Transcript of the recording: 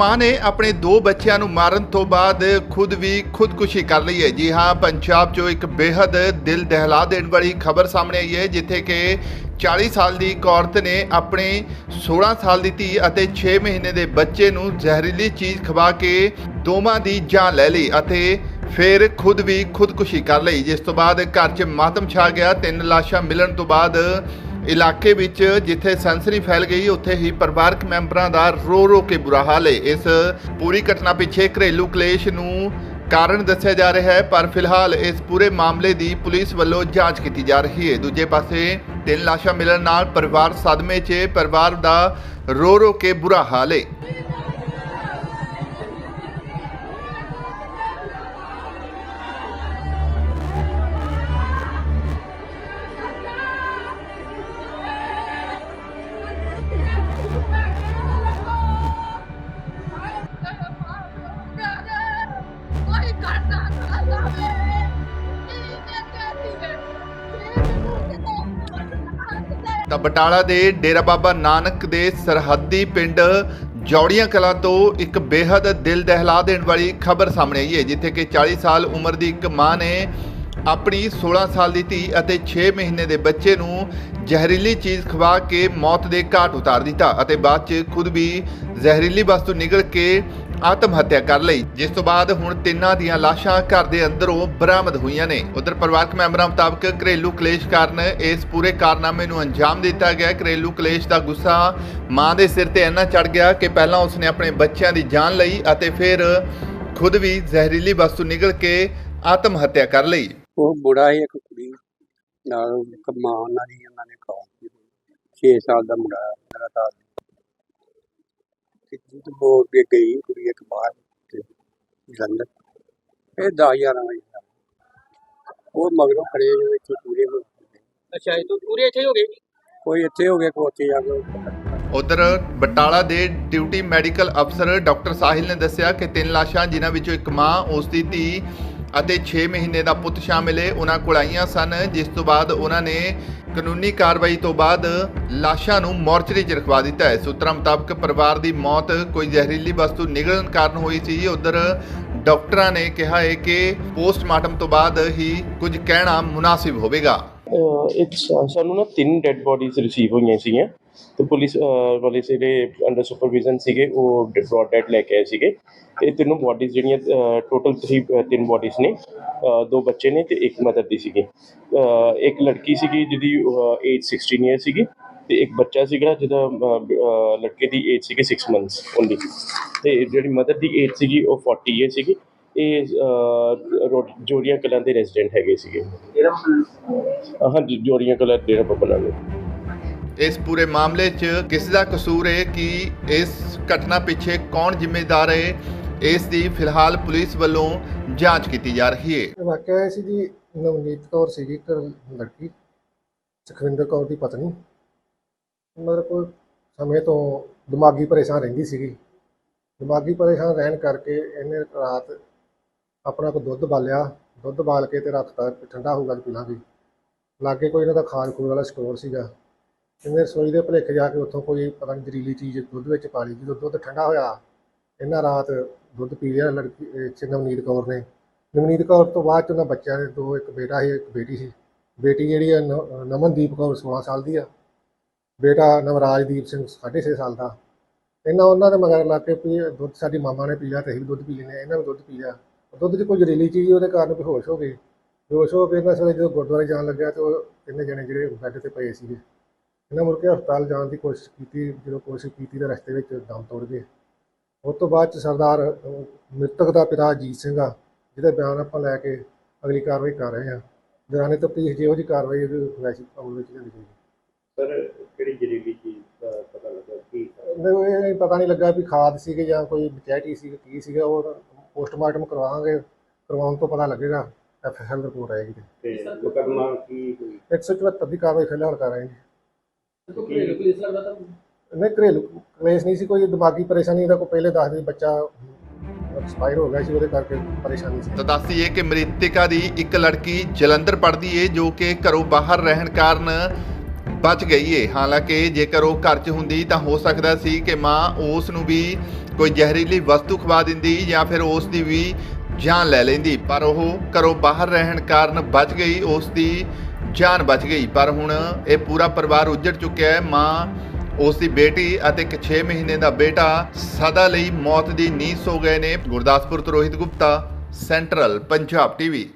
ਮਾਂ ਨੇ ਆਪਣੇ ਦੋ ਬੱਚਿਆਂ ਨੂੰ ਮਾਰਨ ਤੋਂ ਬਾਅਦ ਖੁਦ ਵੀ ਖੁਦਕੁਸ਼ੀ ਕਰ ਲਈ ਹੈ। ਜੀ ਹਾਂ, ਪੰਜਾਬ 'ਚੋਂ ਇੱਕ ਬੇहद ਦਿਲ ਦਹਿਲਾ ਦੇਣ ਵਾਲੀ ਖਬਰ ਸਾਹਮਣੇ ਆਈ ਹੈ, ਜਿੱਥੇ ਕਿ 40 ਸਾਲ ਦੀ ਇੱਕ ਔਰਤ ਨੇ ਆਪਣੇ 16 ਸਾਲ ਦੀ ਧੀ ਅਤੇ 6 ਮਹੀਨੇ ਦੇ ਬੱਚੇ ਨੂੰ ਜ਼ਹਿਰੀਲੀ ਚੀਜ਼ ਖਵਾ ਕੇ ਦੋਵਾਂ ਦੀ ਜਾਨ ਲੈ ਲਈ ਅਤੇ ਫਿਰ ਖੁਦ ਵੀ ਖੁਦਕੁਸ਼ੀ ਕਰ ਲਈ। ਜਿਸ ਤੋਂ ਬਾਅਦ ਘਰ 'ਚ ਮਾਤਮ ਛਾ ਗਿਆ। ਤਿੰਨ ਲਾਸ਼ਾਂ ਮਿਲਣ ਤੋਂ ਬਾਅਦ ਇਲਾਕੇ ਵਿੱਚ ਜਿੱਥੇ ਸੈਂਸਰੀ ਫੈਲ ਗਈ, ਉੱਥੇ ਹੀ ਪਰਿਵਾਰਕ ਮੈਂਬਰਾਂ ਦਾ ਰੋ ਰੋ ਕੇ ਬੁਰਾ ਹਾਲ ਹੈ। ਇਸ ਪੂਰੀ ਘਟਨਾ ਪਿੱਛੇ ਘਰੇਲੂ ਕਲੇਸ਼ ਨੂੰ ਕਾਰਨ ਦੱਸਿਆ ਜਾ ਰਿਹਾ ਹੈ, ਪਰ ਫਿਲਹਾਲ ਇਸ ਪੂਰੇ ਮਾਮਲੇ ਦੀ ਪੁਲਿਸ ਵੱਲੋਂ ਜਾਂਚ ਕੀਤੀ ਜਾ ਰਹੀ ਹੈ। ਦੂਜੇ ਪਾਸੇ ਤਿੰਨ ਲਾਸ਼ਾਂ ਮਿਲਣ ਨਾਲ ਪਰਿਵਾਰ ਸਦਮੇ 'ਚ ਪਰਿਵਾਰ ਦਾ ਰੋ ਰੋ ਕੇ ਬੁਰਾ ਹਾਲ ਹੈ। ਤਾਂ ਬਟਾਲਾ ਦੇ ਡੇਰਾ ਬਾਬਾ ਨਾਨਕ ਦੇ ਸਰਹੱਦੀ ਪਿੰਡ ਜੌੜੀਆਂ ਕਲਾਂ ਤੋਂ ਇੱਕ ਬੇहद ਦਿਲ ਦਹਿਲਾ ਦੇਣ ਵਾਲੀ ਖਬਰ ਸਾਹਮਣੇ ਆਈ ਹੈ, ਜਿੱਥੇ ਕਿ 40 ਸਾਲ ਉਮਰ ਦੀ ਇੱਕ ਮਾਂ ਨੇ ਆਪਣੀ 16 ਸਾਲ ਦੀ ਧੀ ਅਤੇ 6 ਮਹੀਨੇ ਦੇ ਬੱਚੇ ਨੂੰ ਜ਼ਹਿਰੀਲੀ ਚੀਜ਼ ਖਵਾ ਕੇ ਮੌਤ ਦੇ ਘਾਟ ਉਤਾਰ ਦਿੱਤਾ ਅਤੇ ਬਾਅਦ 'ਚ ਖੁਦ ਵੀ ਜ਼ਹਿਰੀਲੀ ਵਸਤੂ ਨਿਗਲ ਕੇ ਆਤਮ ਹੱਤਿਆ ਕਰ ਲਈ, ਜਿਸ ਤੋਂ ਬਾਅਦ ਹੁਣ ਤਿੰਨਾਂ ਦੀਆਂ ਲਾਸ਼ਾਂ ਘਰ ਦੇ ਅੰਦਰੋਂ ਬਰਾਮਦ ਹੋਈਆਂ ਨੇ। ਉਧਰ ਪਰਿਵਾਰਕ ਮੈਂਬਰਾਂ ਮੁਤਾਬਕ ਘਰੇਲੂ ਕਲੇਸ਼ ਕਾਰਨ ਇਸ ਪੂਰੇ ਕਾਰਨਾਮੇ ਨੂੰ ਅੰਜਾਮ ਦਿੱਤਾ ਗਿਆ। ਘਰੇਲੂ ਕਲੇਸ਼ ਦਾ ਗੁੱਸਾ ਮਾਂ ਦੇ ਸਿਰ ਤੇ ਇੰਨਾ ਚੜ ਗਿਆ ਕਿ ਪਹਿਲਾਂ ਉਸਨੇ ਆਪਣੇ ਬੱਚਿਆਂ ਦੀ ਜਾਨ ਲਈ ਅਤੇ ਫਿਰ ਖੁਦ ਵੀ ਜ਼ਹਿਰੀਲੀ ਵਸਤੂ ਨਿਗਲ ਕੇ ਆਤਮ ਹੱਤਿਆ ਕਰ ਲਈ। ਉਹ ਬੁੜਾ ਹੀ ਇੱਕ ਕੁੜੀ ਨਾਲ ਮਾਂ, ਉਹਨਾਂ ਦੀ ਉਹਨਾਂ ਨੇ ਖਾਓ 6 ਸਾਲ ਦਾ ਮੁੰਡਾ, ਮੇਰਾ ਬੋਲ ਕੇ ਗਈ ਕੁੜੀ ਇੱਕ ਬਾਹਰ ਤੇ ਜਲੰਧਰ ਇਹ 10000 ਵਜੇ ਦਾ। ਉਹ ਮਗਰੋਂ ਖੜੇ ਜੋ ਇੱਥੇ ਪੂਰੇ ਹੋ ਗਏ। ਅੱਛਾ ਇਹ ਤੋਂ ਪੂਰੇ ਇੱਥੇ ਹੋ ਗਏ ਕੋਈ ਇੱਥੇ ਹੋ ਗਿਆ ਕੋਈ ਉੱਥੇ ਜਾ ਕੇ ਉਧਰ ਬਟਾਲਾ ਦੇ ਡਿਊਟੀ ਮੈਡੀਕਲ ਅਫਸਰ ਡਾਕਟਰ ਸਾਹਿਲ ਨੇ ਦੱਸਿਆ ਕਿ ਤਿੰਨ ਲਾਸ਼ਾਂ ਜਿਨ੍ਹਾਂ ਵਿੱਚੋਂ ਇੱਕ ਮਾਂ ਉਸ ਦੀ ਧੀ ਅਤੇ 6 ਮਹੀਨੇ ਦਾ ਪੁੱਤ ਸ਼ਾਮਿਲ ਏ। ਉਹਨਾਂ ਕੋਲ ਆਈਆਂ ਸਨ, ਜਿਸ ਤੋਂ ਬਾਅਦ ਉਹਨਾਂ ਨੇ ਕਾਨੂੰਨੀ ਕਾਰਵਾਈ ਤੋਂ ਬਾਅਦ ਲਾਸ਼ਾਂ ਨੂੰ ਮੋਰਚਰੀ 'ਚ ਰਖਵਾ ਦਿੱਤਾ ਹੈ। ਸੂਤਰਾਂ ਮੁਤਾਬਕ ਪਰਿਵਾਰ ਦੀ ਮੌਤ ਕੋਈ ਜ਼ਹਿਰੀਲੀ ਵਸਤੂ ਨਿਗਲਣ ਕਾਰਨ ਹੋਈ ਸੀ। ਉਧਰ ਡਾਕਟਰਾਂ ਨੇ ਕਿਹਾ ਹੈ ਕਿ ਪੋਸਟਮਾਰਟਮ ਤੋਂ ਬਾਅਦ ਹੀ ਕੁਝ ਕਹਿਣਾ ਮੁਨਾਸਿਬ ਹੋਵੇਗਾ। ਅਹ ਸਾਨੂੰ ਨਾ ਤਿੰਨ ਡੈੱਡ ਬੋਡੀਜ਼ ਰਿਸੀਵ ਹੋਈਆਂ ਸੀਗੀਆਂ। ਤੇ ਪੁਲਿਸ ਅਹ, ਵਾਲੇ ਜਿਹੜੇ ਅੰਡਰ ਸੁਪਰਵਿਜ਼ਨ ਸੀਗੇ ਉਹ ਬ੍ਰੌਡ ਡੈਡ ਲੈ ਕੇ ਆਏ ਸੀਗੇ। ਇਹ ਤਿੰਨੋਂ ਬੋਡੀਜ਼ ਜਿਹੜੀਆਂ ਟੋਟਲ 3 ਤਿੰਨ ਬੋਡੀਜ਼ ਨੇ ਦੋ ਬੱਚੇ ਨੇ ਤੇ ਇੱਕ ਮਦਰ ਦੀ ਸੀਗੀ। ਇੱਕ ਲੜਕੀ ਸੀਗੀ ਜਿਹਦੀ ਏਜ 16 ਇਅਰ ਸੀਗੀ ਤੇ ਇੱਕ ਬੱਚਾ ਸੀਗਾ ਜਿਹਦਾ ਲੜਕੇ ਦੀ ਏਜ ਸੀਗੀ 6 ਮੰਥਸ ਓਨਲੀ ਤੇ ਜਿਹੜੀ ਮਦਰ ਦੀ ਏਜ ਸੀਗੀ ਉਹ 40 ਇਅਰ ਸੀਗੀ। ਇਹ ਜੋੜੀਆਂ ਕਲਾਂ ਦੇ ਰੈਜ਼ੀਡੈਂਟ ਹੈਗੇ ਸੀਗੇ। ਹਾਂਜੀ ਜੋੜੀਆਂ ਕਲਾਂ ਡੇਰਾ ਬਾਬਾ ਨਾਨਕ ਇਸ ਪੂਰੇ ਮਾਮਲੇ 'ਚ ਕਿਸ ਦਾ ਕਸੂਰ ਹੈ ਕਿ ਇਸ ਘਟਨਾ ਪਿੱਛੇ ਕੌਣ ਜ਼ਿੰਮੇਦਾਰ ਹੈ ਇਸ ਦੀ ਫਿਲਹਾਲ ਪੁਲਿਸ ਵੱਲੋਂ ਜਾਂਚ ਕੀਤੀ ਜਾ ਰਹੀ ਹੈ। ਵਾਕਿਆ ਸੀ ਜੀ ਨਵਨੀਤ ਕੌਰ ਸੀਗੀ ਇੱਕ ਲੜਕੀ ਸੁਖਵਿੰਦਰ ਕੌਰ ਦੀ ਪਤਨੀ। ਮਤਲਬ ਕੋਈ ਸਮੇਂ ਤੋਂ ਦਿਮਾਗੀ ਪਰੇਸ਼ਾਨ ਰਹਿੰਦੀ ਸੀਗੀ। ਦਿਮਾਗੀ ਪਰੇਸ਼ਾਨ ਰਹਿਣ ਕਰਕੇ ਇਹਨੇ ਰਾਤ ਆਪਣਾ ਕੋ ਦੁੱਧ ਬਾਲਿਆ, ਦੁੱਧ ਬਾਲ ਕੇ ਤੇ ਰੱਖਤਾ ਠੰਡਾ ਹੋਊਗਾ ਤੇ ਪੀ ਲਾਗੇ ਕੋਈ ਇਹਨਾਂ ਦਾ ਖਾਣ ਖੂਣ ਵਾਲਾ ਸਟੋਰ ਸੀਗਾ। ਇਹਨੇ ਰਸੋਈ ਦੇ ਭੁਲੇਖੇ ਜਾ ਕੇ ਉੱਥੋਂ ਕੋਈ ਪਤਾ ਨਹੀਂ ਜ਼ਰੀਲੀ ਚੀਜ਼ ਦੁੱਧ ਵਿੱਚ ਪਾ ਲਈ। ਜਦੋਂ ਦੁੱਧ ਠੰਡਾ ਹੋਇਆ, ਇਹਨਾਂ ਰਾਤ ਦੁੱਧ ਪੀ ਲਿਆ ਲੜਕੀ, ਇਹ 'ਚ ਨਵਨੀਤ ਕੌਰ ਨੇ। ਨਵਨੀਤ ਕੌਰ ਤੋਂ ਬਾਅਦ 'ਚ ਉਹਨਾਂ ਬੱਚਿਆਂ ਦੇ ਦੋ, ਇੱਕ ਬੇਟਾ ਸੀ, ਇੱਕ ਬੇਟੀ ਸੀ। ਬੇਟੀ ਜਿਹੜੀ ਹੈ ਨ- ਨਮਨਦੀਪ ਕੌਰ 16 ਸਾਲ ਦੀ ਆ। ਬੇਟਾ ਨਵਰਾਜਦੀਪ ਸਿੰਘ 6.5 ਸਾਲ ਦਾ। ਇਹਨਾਂ ਉਹਨਾਂ ਦੇ ਮਗਰ ਲਾ ਕੇ ਵੀ ਦੁੱਧ ਸਾਡੀ ਮਾਮਾ ਨੇ ਪੀ ਲਿਆ ਤੇ ਅਸੀਂ ਵੀ ਦੁੱਧ ਪੀ ਲੈਂਦੇ ਇਹਨਾਂ ਨੇ ਦੁੱਧ ਪੀ ਲਿਆ। ਦੁੱਧ 'ਚ ਕੋਈ ਜ਼ਹਿਰੀਲੀ ਚੀਜ਼ ਉਹਦੇ ਕਾਰਨ ਬੇਹੋਸ਼ ਹੋ ਗਏ ਬੇਹੋਸ਼ ਹੋ ਕੇ ਇਹਨਾਂ ਸਵੇਰੇ ਜਦੋਂ ਗੁਰਦੁਆਰੇ ਜਾਣ ਲੱਗਿਆ ਤੇ ਉਹ ਤਿੰਨੇ ਜਣੇ ਜਿਹੜੇ ਬੈੱਡ ਤੇ ਪਏ ਸੀਗੇ ਇਹਨਾਂ ਮੁੜ ਕੇ ਹਸਪਤਾਲ ਜਾਣ ਦੀ ਕੋਸ਼ਿਸ਼ ਕੀਤੀ ਜਦੋਂ ਕੋਸ਼ਿਸ਼ ਕੀਤੀ ਤਾਂ ਰਸਤੇ ਵਿੱਚ ਦਮ ਤੋੜ ਗਏ। ਉਸ ਤੋਂ ਬਾਅਦ ਚ ਸਰਦਾਰ ਮ੍ਰਿਤਕ ਦਾ ਪਿਤਾ ਅਜੀਤ ਸਿੰਘ ਆ ਜਿਹਦੇ ਬਿਆਨ ਆਪਾਂ ਲੈ ਕੇ ਅਗਲੀ ਕਾਰਵਾਈ ਕਰ ਰਹੇ ਹਾਂ। ਦੌਰਾਨੇ ਤਫਤੀਸ਼ ਜਿਹੋ ਜਿਹੀ ਕਾਰਵਾਈ ਵੈਸੀ ਅਮਲ ਵਿੱਚ ਜਾਏਗੀ ਸਰ ਕਿਹੜੀ ਜ਼ਹਿਰੀਲੀ ਚੀਜ਼ ਦਾ ਪਤਾ ਲੱਗਾ ਕੀ ਨਹੀਂ ਪਤਾ ਨਹੀਂ ਲੱਗਾ ਵੀ ਖਾਦ ਸੀਗੇ ਜਾਂ ਕੋਈ ਬਚੈਟੀ ਸੀ ਕੀ ਸੀਗਾ ਉਹ ਪੋਸਟਮਾਰਟਮ ਕਰਵਾਵਾਂਗੇ ਕਰਵਾਉਣ ਤੋਂ ਪਤਾ ਲੱਗੇਗਾ ਐਫ ਐਸ ਐਲ ਰਿਪੋਰਟ ਆਏਗੀ ਤੇ ਤੇ ਮੁਕਦਮਾ ਕੀ ਹੋਈ 174 ਦੀ ਕਾਰਵਾਈ ਫਿਲਹਾਲ ਕਰ ਰਹੇ ਹਾਂ ਜੀ ਪੁਲਿਸ ਲੱਗਦਾ ਤਾਂ? ਨਹੀਂ ਘਰੇਲੂ ਕਲੇਸ਼ ਨਹੀਂ ਸੀ ਕੋਈ ਦਿਮਾਗੀ ਪਰੇਸ਼ਾਨੀ ਦਾ ਕੋਈ ਪਹਿਲੇ ਦੱਸ ਦੇ ਬੱਚਾ ਐਕਸਪਾਇਰ ਹੋ ਗਿਆ ਸੀ ਉਹਦੇ ਕਰਕੇ ਪਰੇਸ਼ਾਨੀ ਸੀ। ਤਾਂ ਦੱਸਦੀਏ ਕਿ ਮ੍ਰਿਤਕਾ ਦੀ ਇੱਕ ਲੜਕੀ ਜਲੰਧਰ ਪੜ੍ਹਦੀ ਏ ਜੋ ਕਿ ਘਰੋਂ ਬਾਹਰ ਰਹਿਣ ਕਾਰਨ ਬਚ ਗਈ ਏ। ਹਾਲਾਂਕਿ ਜੇਕਰ ਉਹ ਘਰ 'ਚ ਹੁੰਦੀ ਤਾਂ ਹੋ ਸਕਦਾ ਸੀ ਕਿ ਮਾਂ ਉਸ ਨੂੰ ਵੀ ਕੋਈ ਜ਼ਹਿਰੀਲੀ ਵਸਤੂ ਖਵਾ ਦਿੰਦੀ ਜਾਂ ਫਿਰ ਉਸ ਦੀ ਵੀ ਜਾਨ ਲੈ ਲੈਂਦੀ। ਪਰ ਉਹ ਘਰੋਂ ਬਾਹਰ ਰਹਿਣ ਕਾਰਨ ਬਚ ਗਈ, ਉਸ ਦੀ ਜਾਨ ਬਚ ਗਈ। ਪਰ ਹੁਣ ਇਹ ਪੂਰਾ ਪਰਿਵਾਰ ਉੱਜੜ ਚੁੱਕਿਆ ਹੈ। ਮਾਂ, ਉਸ ਦੀ ਬੇਟੀ ਅਤੇ ਇੱਕ 6 ਮਹੀਨੇ ਦਾ ਬੇਟਾ ਸਦਾ ਲਈ ਮੌਤ ਦੀ ਨੀਂਦ ਸੋ ਗਏ ਨੇ। ਗੁਰਦਾਸਪੁਰ ਤੋਂ ਰੋਹਿਤ ਗੁਪਤਾ, ਸੈਂਟਰਲ ਪੰਜਾਬ ਟੀਵੀ।